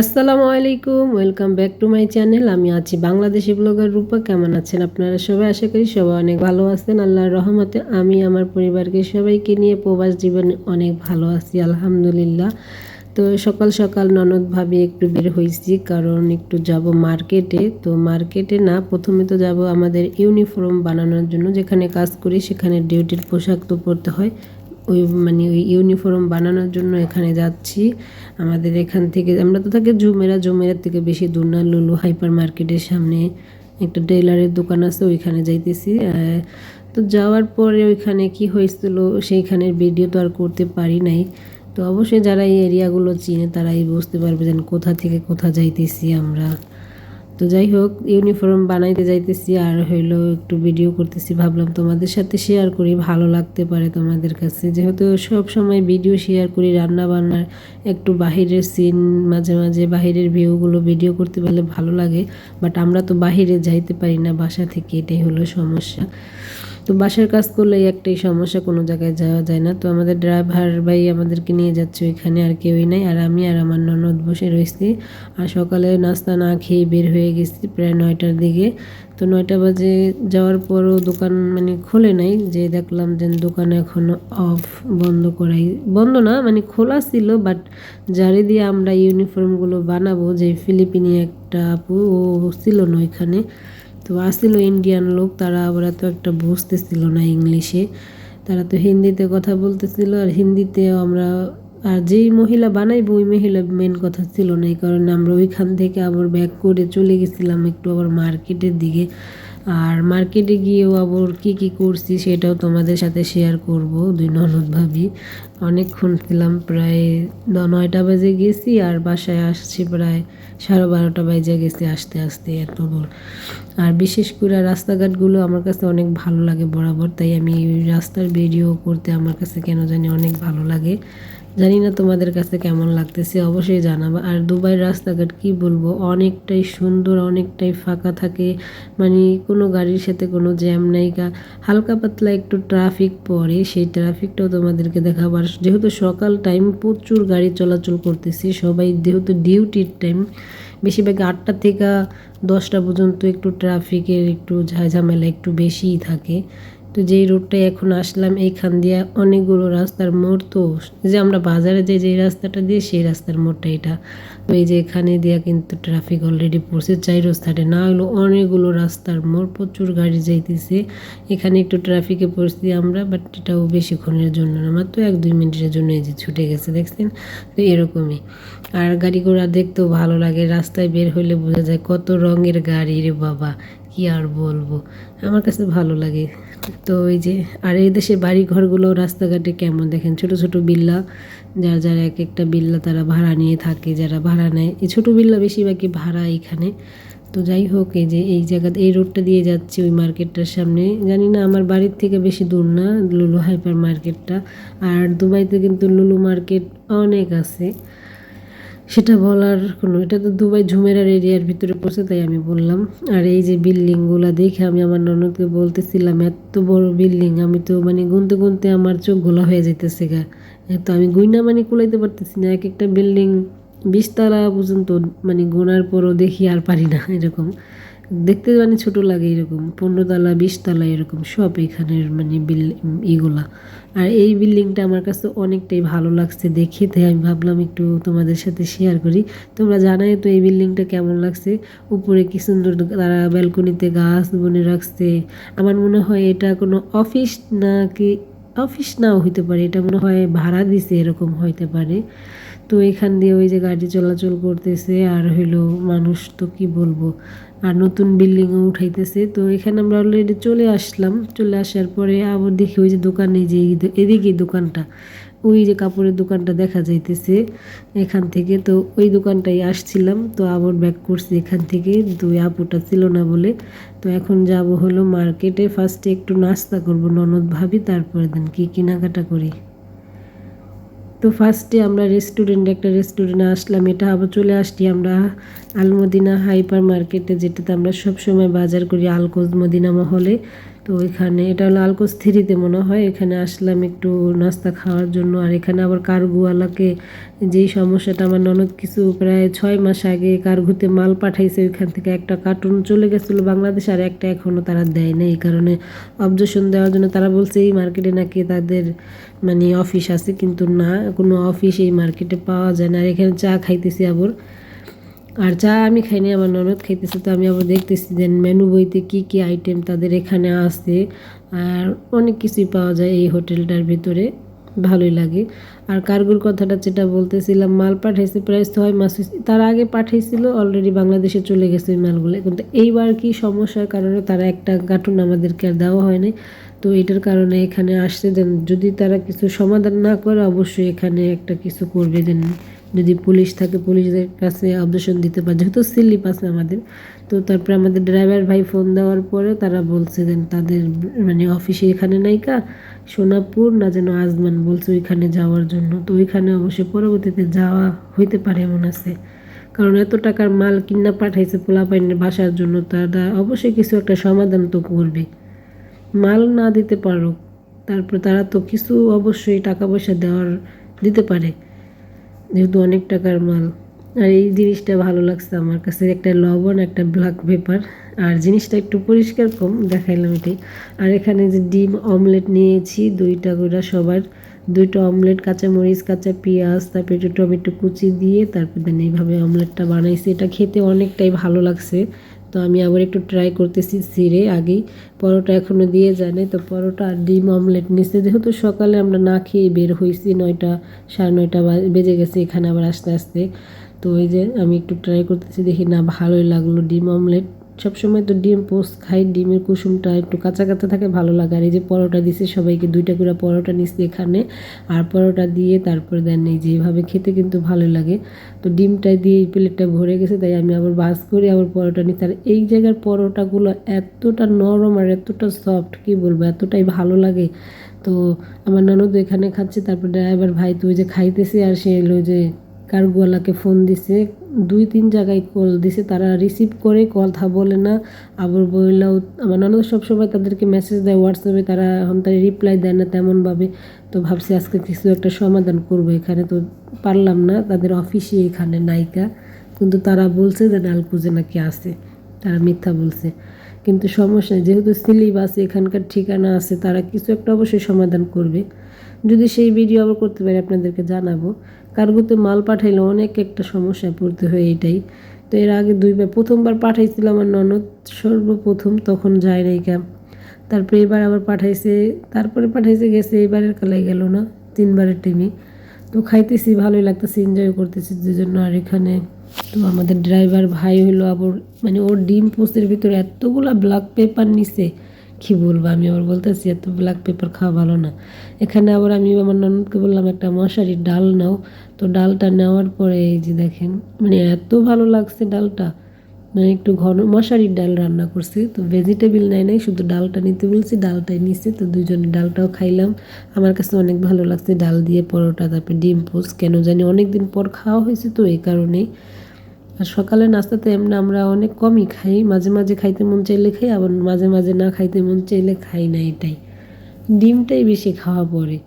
আসসালামু আলাইকুম, welcome back to my channel. আমি আছি বাংলাদেশি ব্লগার রূপা। কেমন আছেন আপনারা সবাই? আশা করি সবাই অনেক ভালো আছেন। আল্লাহর রহমতে আমি আমার পরিবারকে, সবাইকে নিয়ে প্রবাস জীবনে অনেক ভালো আছি, আলহামদুলিল্লাহ। তো সকাল সকাল ননদ ভাবি একটু বের হয়েছি, কারণ একটু যাব মার্কেটে। তো মার্কেটে না, প্রথমে তো যাব আমাদের ইউনিফর্ম বানানোর জন্য। যেখানে কাজ করি, সেখানে ডিউটির পোশাক তো পরতে হয়। ওই মানে ওই ইউনিফর্ম বানানোর জন্য এখানে যাচ্ছি। আমাদের এখান থেকে, আমরা তো থাকি জুমেরা, জুমেরার থেকে বেশি দূর না। লুলু হাইপার মার্কেটের সামনে একটা টেইলারের দোকান আছে, ওইখানে যাইতেছি। তো যাওয়ার পরে ওইখানে কি হয়েছিল সেইখানের ভিডিও তো আর করতে পারি নাই। তো অবশ্যই যারা এই এরিয়াগুলো চিনে তারাই বুঝতে পারবে যেন কোথা থেকে কোথা যাইতেছি আমরা। তো যাই হোক, ইউনিফর্ম বানাইতে যাইতেছি আর হইল একটু ভিডিও করতেছি। ভাবলাম তোমাদের সাথে শেয়ার করি, ভালো লাগতে পারে তোমাদের কাছে। যেহেতু সব সময় ভিডিও শেয়ার করি রান্না বান্নার একটু বাহিরের সিন মাঝে মাঝে বাহিরের ভিউগুলো ভিডিও করতে পারলে ভালো লাগে। বাট আমরা তো বাহিরে যাইতে পারি না বাসা থেকে, এটাই হলো সমস্যা। তো বাসার কাজ করলে একটাই সমস্যা, কোনো জায়গায় যাওয়া যায় না। তো আমাদের ড্রাইভার ভাই আমাদেরকে নিয়ে যাচ্ছে, ওইখানে আর কেউই নাই। আর আমি আর আমার ননদ বসে রয়েছি। আর সকালে নাস্তা না খেয়ে বের হয়ে গেছি প্রায় নয়টার দিকে। তো নয়টা বাজে যাওয়ার পরও দোকান মানে খোলে নাই। যে দেখলাম যে দোকান এখনও অফ বন্ধ করাই, বন্ধ না মানে খোলা ছিল বাট যারে দিয়ে আমরা ইউনিফর্মগুলো বানাবো। যে ফিলিপিনি একটা আপু, ও ছিল না ওইখানে। তো আসছিল ইন্ডিয়ান লোক, তারা আবার তো একটা বুঝতেছিল না ইংলিশে তারা তো হিন্দিতে কথা বলতেছিল, আর হিন্দিতে আমরা, আর যেই মহিলা বানাইবো, ওই মহিলা মেন কথা ছিল না, এই কারণে আমরা ওইখান থেকে আবার ব্যাক করে চলে গেছিলাম একটু আবার মার্কেটের দিকে। আর মার্কেটে গিয়েও আবার কী কী করছি সেটাও তোমাদের সাথে শেয়ার করব, দুই ননদ ভাবি। অনেকক্ষণ ছিলাম, প্রায় নয়টা বাজে গেছি আর বাসায় আসছি প্রায় সাড়ে বারোটা বাজে গেছি আসতে আসতে এত দূর। আর বিশেষ করে রাস্তাঘাটগুলো আমার কাছে অনেক ভালো লাগে বরাবর, তাই আমি রাস্তার ভিডিও করতে আমার কাছে কেন জানি অনেক ভালো লাগে। জানি না তোমাদের কাছে কেমন লাগতেছে, অবশ্যই জানাব। আর দুবাইয়ের রাস্তাঘাট কি বলব, অনেকটাই সুন্দর, অনেকটাই ফাঁকা থাকে। মানে কোনো গাড়ির সাথে কোনো জ্যাম নাই হালকা পাতলা একটু ট্রাফিক পড়ে, সেই ট্রাফিকটাও তোমাদেরকে দেখাবার। যেহেতু সকাল টাইম প্রচুর গাড়ি চলাচল করতেছি, সবাই যেহেতু ডিউটির টাইম, বেশিরভাগ আটটা থেকে দশটা পর্যন্ত একটু ট্রাফিকের একটু ঝামেলা একটু বেশিই থাকে। তো যেই রোডটায় এখন আসলাম, এইখান দিয়ে অনেকগুলো রাস্তার মোড় তো, যে আমরা বাজারে যে, যেই রাস্তাটা দিয়ে, সেই রাস্তার মোড়টা এটা। তো এই যে এখানে দিয়া কিন্তু ট্রাফিক অলরেডি পড়ছে চাই রাস্তাটা না হলো অনেকগুলো রাস্তার মোড়, প্রচুর গাড়ি যাইতেছে। এখানে একটু ট্রাফিকে পড়ছি আমরা বাট এটাও বেশিক্ষণের জন্য না, মাত্র এক, দুই মিনিটের জন্য এই যে ছুটে গেছে, দেখছেন? তো এরকমই। আর গাড়ি ঘোড়া দেখতেও ভালো লাগে, রাস্তায় বের হলে বোঝা যায় কত রঙের গাড়ি রে বাবা, কি আর বলব? আমার কাছে ভালো লাগে। তো ওই যে, আর এই দেশের বাড়ি ঘরগুলো রাস্তাঘাটে কেমন? দেখেন ছোট ছোট বিল্লা, যার যারা এক একটা বিল্লা তারা ভাড়া নিয়ে থাকে, যারা ভাড়া নেয়। এই ছোটো বিল্লা বেশিরভাগই ভাড়া এখানে। তো যাই হোক, এই যে, এই জায়গাতে এই রোডটা দিয়ে যাচ্ছি ওই মার্কেটটার সামনে। জানি না, আমার বাড়ির থেকে বেশি দূর না, লুলু হাইপার মার্কেটটা। আর দুবাইতে কিন্তু লুলু মার্কেট অনেক আছে। সেটা বলার কোনো এটা তো দুবাই ঝুমেরার এরিয়ার ভিতরে পড়ছে, তাই আমি বললাম। আর এই যে বিল্ডিংগুলো দেখে আমি আমার ননদকে বলতেছিলাম, এত বড় বিল্ডিং, আমি তো মানে গুনতে গুনতে আমার চোখ গোলা হয়ে যেতেছে গা। তো আমি গুইনা মানে কুলাইতে পারতেছি না এক একটা বিল্ডিং বিশতলা পর্যন্ত মানে গোনার পরও দেখি আর পারি না, এরকম। দেখতে মানে ছোট লাগে এরকম পনেরো পনেরোতলা, বিশতলা এরকম সব এখানের মানে বিল্ডিং, ইগুলা। আর এই বিল্ডিংটা আমার কাছে অনেকটাই ভালো লাগছে দেখে, তাই আমি ভাবলাম একটু তোমাদের সাথে শেয়ার করি। তোমরা জানাই তো এই বিল্ডিংটা কেমন লাগছে। উপরে কি সুন্দর তারা ব্যালকনিতে গাছ বনে রাখছে। আমার মনে হয় এটা কোনো অফিস না কি অফিস নাও হইতে পারে, এটা মনে হয় ভাড়া দিছে এরকম হইতে পারে। তো এখান দিয়ে ওই যে গাড়ি চলাচল করতেছে, আর হইল মানুষ তো কি বলব? আর নতুন বিল্ডিংও উঠাইতেছে। তো এখানে আমরা অলরেডি চলে আসলাম। চলে আসার পরে আবার দেখি ওই যে দোকানে যে এদিকে দোকানটা, ওই যে কাপড়ের দোকানটা দেখা যাইতেছে এখান থেকে। তো ওই দোকানটাই আসছিলাম। তো আবার ব্যাক করছি এখান থেকে। ওই আপুটা ছিল না বলে। তো এখন যাব হলো মার্কেটে ফার্স্টে একটু নাস্তা করব ননদ ভাবি তারপরে দেন কী কেনাকাটা করি। তো ফার্স্টে আমরা রেস্টুরেন্ট একটা রেস্টুরেন্টে আসলাম। এটা আবার চলে আসছি আমরা আলমদিনা হাইপার মার্কেটে যেটাতে আমরা সবসময় বাজার করি আলকোজ মদিনা মহলে। তো ওইখানে এটা হলো আলকোস থ্রিতে মনে হয়। এখানে আসলাম একটু নাস্তা খাওয়ার জন্য। আর এখানে আবার কার্গুওয়ালাকে যেই সমস্যাটা, আমার ননদ কিছু প্রায় ছয় মাস আগে কার্গুতে মাল পাঠাইছে, ওইখান থেকে একটা কার্টুন চলে গেছিল বাংলাদেশ, আর একটা এখনও তারা দেয় না এই কারণে অবজেকশন দেওয়ার জন্য তারা বলছে, এই মার্কেটে নাকি তাদের মানে অফিস আছে, কিন্তু না, কোনো অফিস এই মার্কেটে পাওয়া যায় না। আর এখানে চা খাইতেছি আবার। আর যা আমি খাইনি, আমার ননদ খাইতেছে, তো আমি আবার দেখতেছি যে মেনু বইতে কি কি আইটেম তাদের এখানে আছে। আর অনেক কিছুই পাওয়া যায় এই হোটেলটার ভিতরে, ভালোই লাগে। আর কার্গোর কথাটা যেটা বলতেছিলাম, মাল পাঠাইছে প্রায় ছয় মাস। তার আগে পাঠাইছিল অলরেডি বাংলাদেশে চলে গেছে ওই মালগুলো। কিন্তু এইবার কি সমস্যার কারণে তারা একটা কার্টুন আমাদেরকে আর দেওয়া হয়নি তো এটার কারণে এখানে আসছে দেন যদি তারা কিছু সমাধান না করে, অবশ্যই এখানে একটা কিছু করবে দেন যদি পুলিশ থাকে পুলিশের কাছে অবজেকশন দিতে পারে। যেহেতু স্লিপ আছে আমাদের, তো তারপরে আমাদের ড্রাইভার ভাই ফোন দেওয়ার পরে তারা বলছে দেন তাদের মানে অফিসে এখানে নাইকা সোনাপুর না যেন আজমান বলছে ওইখানে যাওয়ার জন্য। তো ওইখানে অবশ্যই পরবর্তীতে যাওয়া হইতে পারে এমন আছে। কারণ এত টাকার মাল কিনা পাঠাইছে পোলাপাইনের বাসার জন্য, তারা অবশ্যই কিছু একটা সমাধান তো করবে। মাল না দিতে পারো তারপর তারা তো কিছু অবশ্যই টাকা পয়সা দেওয়ার দিতে পারে। যেহেতু অনেক টাকার মাল। আর এই জিনিসটা ভালো লাগছে আমার কাছে, একটা লবণ, একটা ব্ল্যাক পেপার আর জিনিসটা একটু পরিষ্কার কম, দেখাইলাম এটাই। আর এখানে যে ডিম অমলেট নিয়েছি, দুইটা করে সবার। দুইটা অমলেট কাঁচা মরিচ কাঁচা পেঁয়াজ, তারপরে একটু টমেটো কুচি দিয়ে, তারপর দেন এইভাবে অমলেটটা বানাইছি। এটা খেতে অনেকটাই ভালো লাগছে। তো আমি আবার একটু ট্রাই করতেছি সিরে আগেই। পরোটা এখনও দিয়ে জানে, তো পরোটা আর ডিম অমলেট নিচ্ছে যেহেতু সকালে আমরা না খেয়ে বের হয়েছি নয়টা, সাড়ে নয়টা বেজে গেছে এখানে আবার আস্তে আস্তে। তো ওই যে আমি একটু ট্রাই করতেছি, দেখি না ভালোই লাগল ডিম অমলেট সবসময় তো ডিম পোস্ট খাই, ডিমের কুসুমটা একটু কাঁচা কাঁচা থাকে, ভালো লাগে। আর এই যে পরোটা দিছে সবাইকে, দুইটা করে পরোটা নিচ্ছে এখানে। আর পরোটা দিয়ে তারপর দেন এই যে এইভাবে খেতে কিন্তু ভালো লাগে। তো ডিমটা দিয়ে এই প্লেটটা ভরে গেছে, তাই আমি আবার বাস করে আবার পরোটা নিচ্ছি। আর এই জায়গার পরোটাগুলো এতটা নরম আর এতটা সফট কি বলব, এতটাই ভালো লাগে। তো আমার ননদ এখানে খাচ্ছে, তারপর ড্রাইভার ভাই তো ওই যে খাইতেছে, আর সে এলো যে কারগুয়ালাকে ফোন দিছে দুই, তিন জায়গায় কল দিছে। তারা রিসিভ করে কথা বলে না। আবার বললেও আমার ননদ সবসময় তাদেরকে মেসেজ দেয় হোয়াটসঅ্যাপে তারা এখন তারা রিপ্লাই দেয় না তেমনভাবে। তো ভাবছি আজকে কিছু একটা সমাধান করব এখানে। তো পারলাম না, তাদের অফিসই এখানে নায়িকা। কিন্তু তারা বলছে যে নালকুজে নাকি আছে। তারা মিথ্যা বলছে। কিন্তু সমস্যা, যেহেতু আছে এখানকার ঠিকানা আছে, তারা কিছু একটা অবশ্যই সমাধান করবে। যদি সেই ভিডিও আবার করতে পারি, আপনাদেরকে জানাব। কার্গোতে মাল পাঠাইলে অনেক একটা সমস্যায় পড়তে হয় এটাই তো এর আগে দুইবার, প্রথমবার পাঠাইছিল আমার ননদ, সর্বপ্রথম তখন যায় নাই ক্যাম তারপরে এবার আবার পাঠাইছে, তারপরে পাঠাইছে, গেছে, এবারের কালাই গেল না, তিনবারের টিমই তো খাইতেছি, ভালোই লাগতেছে এনজয় করতেছি যে জন্য আর এখানে। তো আমাদের ড্রাইভার ভাই হলো আবার মানে ওর ডিম পোস্টের ভিতরে এতগুলা ব্ল্যাক পেপার নিছে কি বলব? আমি আবার বলতেছি, এত ব্ল্যাক পেপার খাওয়া ভালো না। এখানে আবার আমি আমার ননদকে বললাম, একটা মশারির ডাল নাও। তো ডালটা নেওয়ার পরে এই যে দেখেন মানে এত ভালো লাগছে ডালটা। মানে একটু ঘন মশারির ডাল রান্না করছি, তো ভেজিটেবিল নাই নাই, শুধু ডালটা নিতে বলছি, ডালটাই নিচ্ছে তো দুজনে ডালটাও খাইলাম। আমার কাছে অনেক ভালো লাগছে ডাল দিয়ে পরোটা, তারপরে ডিম পোস্ট, কেন জানি অনেক দিন পর খাওয়া হয়েছে তো এই কারণেই। আর সকালে নাস্তাতে এমনি আমরা অনেক কমই খাই। মাঝে মাঝে খাইতে মন চাইলে খাই, আবার মাঝে মাঝে না খাইতে মন চাইলে খাই না এটাই। ডিমটাই বেশি খাওয়া পড়ে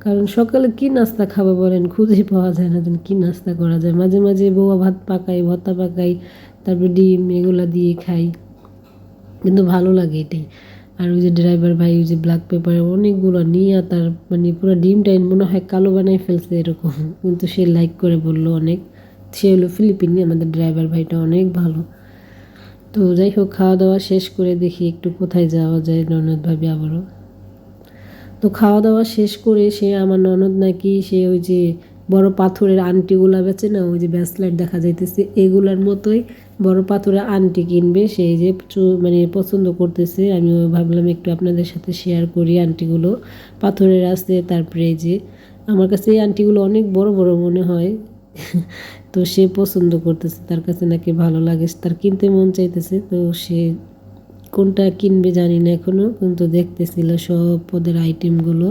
কারণ সকালে কি নাস্তা খাব বলেন? খুঁজে পাওয়া যায় না যেন কী নাস্তা করা যায়। মাঝে মাঝে বৌয়া ভাত পাকাই, ভর্তা পাকাই, তারপর ডিম এগুলা দিয়ে খাই। কিন্তু ভালো লাগে এটাই। আর ওই যে ড্রাইভার ভাই, ওই যে ব্ল্যাক পেপার অনেকগুলো নিয়ে তার মানে পুরো ডিমটাই মনে হয় কালো বানাই ফেলছে এরকম। কিন্তু সে লাইক করে বলল অনেক। সে হলো ফিলিপিনি, আমাদের ড্রাইভার ভাইটা অনেক ভালো। তো যাই হোক খাওয়া দাওয়া শেষ করে দেখি একটু কোথায় যাওয়া যায় ননদ ভাবি আবারও। তো খাওয়া দাওয়া শেষ করে সে আমার ননদ নাকি সে ওই যে বড় পাথরের আংটিগুলা বেচে না, ওই যে ব্যাসলাইট দেখা যাইতেছে, এগুলার মতোই বড় পাথরের আংটি কিনবে সেই যে মানে পছন্দ করতেছে। আমি ভাবলাম একটু আপনাদের সাথে শেয়ার করি আংটিগুলো পাথরের আছে, তারপরে যে, আমার কাছে এই আংটিগুলো অনেক বড় বড় মনে হয়। তো সে পছন্দ করতেছে, তার কাছে নাকি ভালো লাগে, তার কিনতে মন চাইতেছে, তো সে কোনটা কিনবে জানি না এখনও কিন্তু দেখতেছিল সব পদের আইটেমগুলো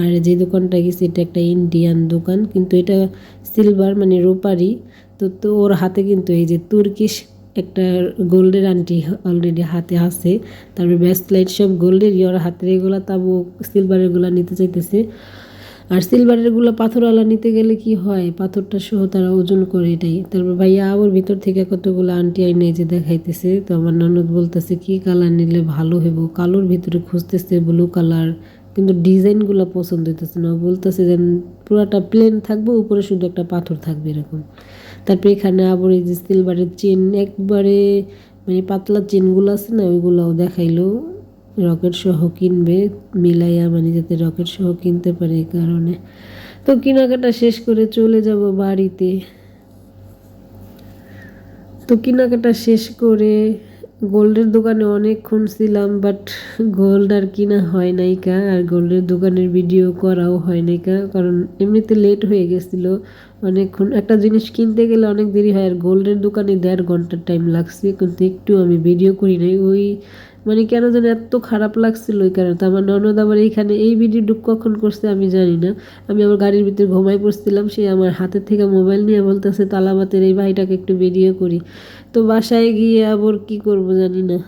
আর যে দোকানটা গেছে, এটা একটা ইন্ডিয়ান দোকান, কিন্তু এটা সিলভার মানে রোপারি, তো তো ওর হাতে কিন্তু এই যে তুর্কিশ একটা গোল্ডের আন্টি অলরেডি হাতে আছে, তারপরে বেস্ট লাইট সব গোল্ডের ওরা হাতের এগুলা তাবু সিলভারেরগুলো নিতে চাইতেছে। আর সিলভারের সিলভারেরগুলো পাথরওয়ালা নিতে গেলে কি হয়? পাথরটা সহ তারা ওজন করে এটাই। তারপর ভাইয়া আবার ভিতর থেকে কতগুলো আন্টি আইনে যে দেখাইতেছে, তো আমার ননদ বলতেছে, কি কালার নিলে ভালো হইব? কালোর ভিতরে খুঁজতেছে ব্লু কালার, কিন্তু ডিজাইনগুলো পছন্দ হইতেছে না। বলতেছে যে, পুরাটা প্লেন থাকবে, উপরে শুধু একটা পাথর থাকবে এরকম। তারপরে এখানে আবার এই যে সিলভারের চেন একবারে মানে পাতলা চেনগুলো আছে না, ওইগুলোও দেখাইলো। রকেট সহ কিনবে, মিলাইয়া মানে যাতে রকেট সহ কিনতে পারে এই কারণে। তো কেনাকাটা শেষ করে চলে যাব বাড়িতে। তো কেনাকাটা শেষ করে গোল্ডের দোকানে অনেকক্ষণ ছিলাম বাট গোল্ড আর কিনা হয় নাই কা। আর গোল্ডের দোকানের ভিডিও করাও হয় নাই কা, কারণ এমনিতে লেট হয়ে গেছিল অনেকক্ষণ। একটা জিনিস কিনতে গেলে অনেক দেরি হয়, আর গোল্ডের দোকানে দেড় ঘণ্টার টাইম লাগছে, কিন্তু একটু আমি ভিডিও করি নাই। ওই মানে কেন জানি এত খারাপ লাগছিল ওই কারণে। আমার ননদ আমার এইখানে এই ভিডিও কখন করছে আমি জানি না। আমি আমার গাড়ির ভিতরে ঘুমাই পড়ছিলাম, সে আমার হাতের থেকে মোবাইল নিয়ে বলতেছে, তালাবাতের এই ভাইটাকে একটু বেরিয়ে করি। তো বাসায় গিয়ে আবার কি করব জানি না।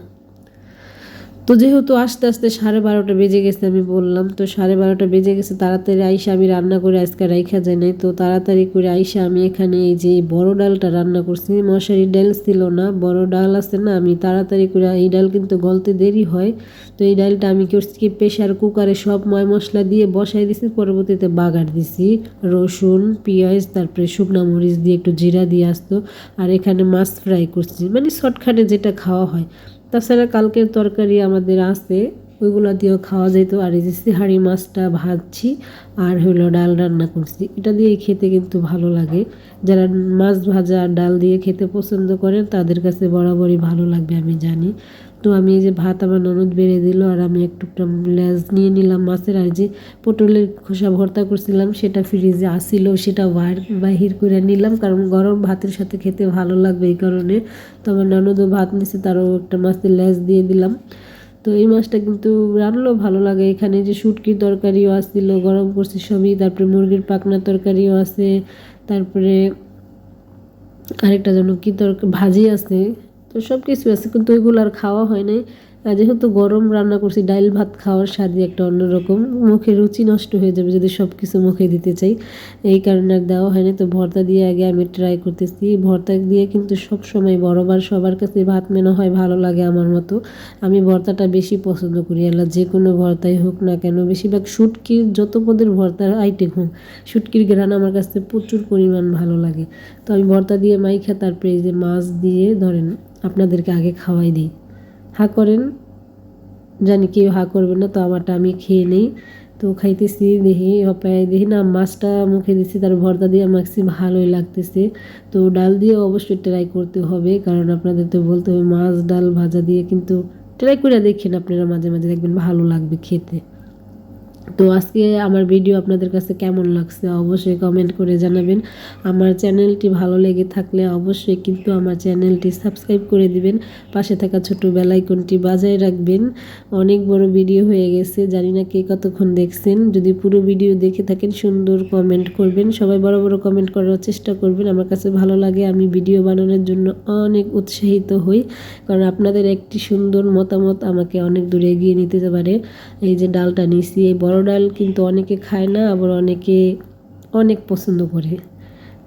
তো যেহেতু আস্তে আস্তে সাড়ে বারোটা বেজে গেছে আমি বললাম, তো সাড়ে বারোটা বেজে গেছে, তাড়াতাড়ি আইসা আমি রান্না করে আজকে রাইখা যায় নাই। তো তাড়াতাড়ি করে আইসা আমি এখানে এই যে বড় ডালটা রান্না করছি, মশারি ডাল ছিল না, বড় ডাল আছে না, আমি তাড়াতাড়ি করে এই ডাল কিন্তু গলতে দেরি হয়। তো এই ডালটা আমি করছি প্রেশার কুকারে সব ময় মশলা দিয়ে বসাই দিছি, পরবর্তীতে বাগার দিছি। রসুন, পেঁয়াজ, তারপরে শুকনা মরিচ দিয়ে একটু জিরা দিয়ে আসতো, আর এখানে মাছ ফ্রাই করছি মানে শর্টকাটে যেটা খাওয়া হয়। তাছাড়া কালকের তরকারি আমাদের আছে, ওইগুলো দিয়েও খাওয়া যেত। আর এই যে সিহারি মাছটা ভাজছি, আর হলো ডাল রান্না করছি। এটা দিয়ে খেতে কিন্তু ভালো লাগে। যারা মাছ ভাজা আর ডাল দিয়ে খেতে পছন্দ করেন, তাদের কাছে বরাবরই ভালো লাগবে, আমি জানি। তো আমি এই যে ভাত আমার ননদ বেড়ে দিল, আর আমি একটু লেজ নিয়ে নিলাম মাছের, আর যে পটলের খোসা ভর্তা করছিলাম সেটা ফ্রিজে আসিল, সেটা বার, বাহির করে নিলাম, কারণ গরম ভাতের সাথে খেতে ভালো লাগবে এই কারণে। তো আমার ননদও ভাত নিছে, তারও একটা মাছের লেজ দিয়ে দিলাম। তো এই মাছটা কিন্তু রান্নাও ভালো লাগে, এখানে যে শুটকির তরকারিও আসছিল, গরম করছি সবই, তারপরে মুরগির পাকনা তরকারিও আছে, তারপরে আরেকটা যেন কী তরকারি ভাজি আছে তো সব কিছু আছে কিন্তু ওইগুলো আর খাওয়া হয় নাই। যেহেতু গরম রান্না করছি, ডাইল ভাত খাওয়ার স্বাদই একটা অন্যরকম। মুখে রুচি নষ্ট হয়ে যাবে যদি সব কিছু মুখে দিতে চাই। এই কারণে আর দেওয়া হয়নি। তো ভর্তা দিয়ে আগে আমি ট্রাই করতেছি। ভর্তা দিয়ে কিন্তু সব সময় বড়বার সবার কাছে ভাত মেনা হয়, ভালো লাগে আমার মতো। আমি ভর্তাটা বেশি পছন্দ করি। আল্লাহ যে কোনো ভর্তাই হোক না কেন, বেশিরভাগ শুটকির যত পদের ভর্তার আইটেম হোক, শুটকির গ্রান আমার কাছে প্রচুর পরিমাণ ভালো লাগে। তো আমি ভর্তা দিয়ে মাইখা তারপরে এই যে মাছ দিয়ে ধরেন আপনাদেরকে আগে খাওয়াই দিই। করেন। জানি কেউ হা করবে না, তো আমারটা আমি খেয়ে নেই। তো খাইতেছি, দেখি, হপায় দেখি, না, মাছটা মুখে দিচ্ছি তার ভর্তা দিয়ে মাখছি ভালোই লাগতেছে। তো ডাল দিয়ে অবশ্যই ট্রাই করতে হবে, কারণ আপনাদের তো বলতে হবে, মাছ, ডাল ভাজা দিয়ে কিন্তু ট্রাই করে দেখেন, আপনারা মাঝে মাঝে দেখবেন ভালো লাগবে খেতে। তো আজকে আমার ভিডিও আপনাদের কাছে কেমন লাগছে অবশ্যই কমেন্ট করে জানাবেন। আমার চ্যানেলটি ভালো লেগে থাকলে অবশ্যই কিন্তু আমার চ্যানেলটি সাবস্ক্রাইব করে দিবেন। পাশে থাকা ছোট বেলাইকনটি বাজায় রাখবেন। অনেক বড় ভিডিও হয়ে গেছে, জানি না কে কতক্ষণ দেখছেন। যদি পুরো ভিডিও দেখে থাকেন, সুন্দর কমেন্ট করবেন। সবাই বড় বড় কমেন্ট করার চেষ্টা করবেন। আমার কাছে ভালো লাগে, আমি ভিডিও বানানোর জন্য অনেক উৎসাহিত হই। কারণ আপনাদের একটি সুন্দর মতামত আমাকে অনেক দূরে এগিয়ে নিতে পারে। এই যে ডালটা নিছি এই বড় ডাল কিন্তু অনেকে খায় না, আবার অনেকে অনেক পছন্দ করে।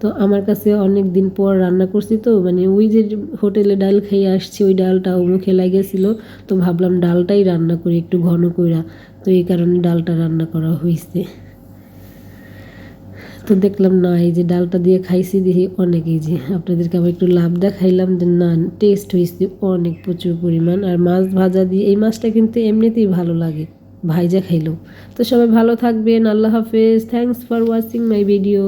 তো আমার কাছে অনেক দিন পর রান্না করছি তো মানে ওই যে হোটেলে ডাল খেয়ে আসছি, ওই ডালটা ও মুখে লাগেছিল তো ভাবলাম ডালটাই রান্না করি, একটু ঘন কইরা। তো এই কারণে ডালটা রান্না করা হয়েছে তো দেখলাম না, এই যে ডালটা দিয়ে খাইছি দেখি অনেক এই যে, আপনাদেরকে আবার একটু লাভ দেখাইলাম যে না টেস্ট হয়েছে অনেক প্রচুর পরিমাণ। আর মাছ ভাজা দিয়ে, এই মাছটা কিন্তু এমনিতেই ভালো লাগে। ভাইজা খাইল। তো সবাই ভালো থাকবেন আল্লাহ হাফেজ। Thanks for watching my video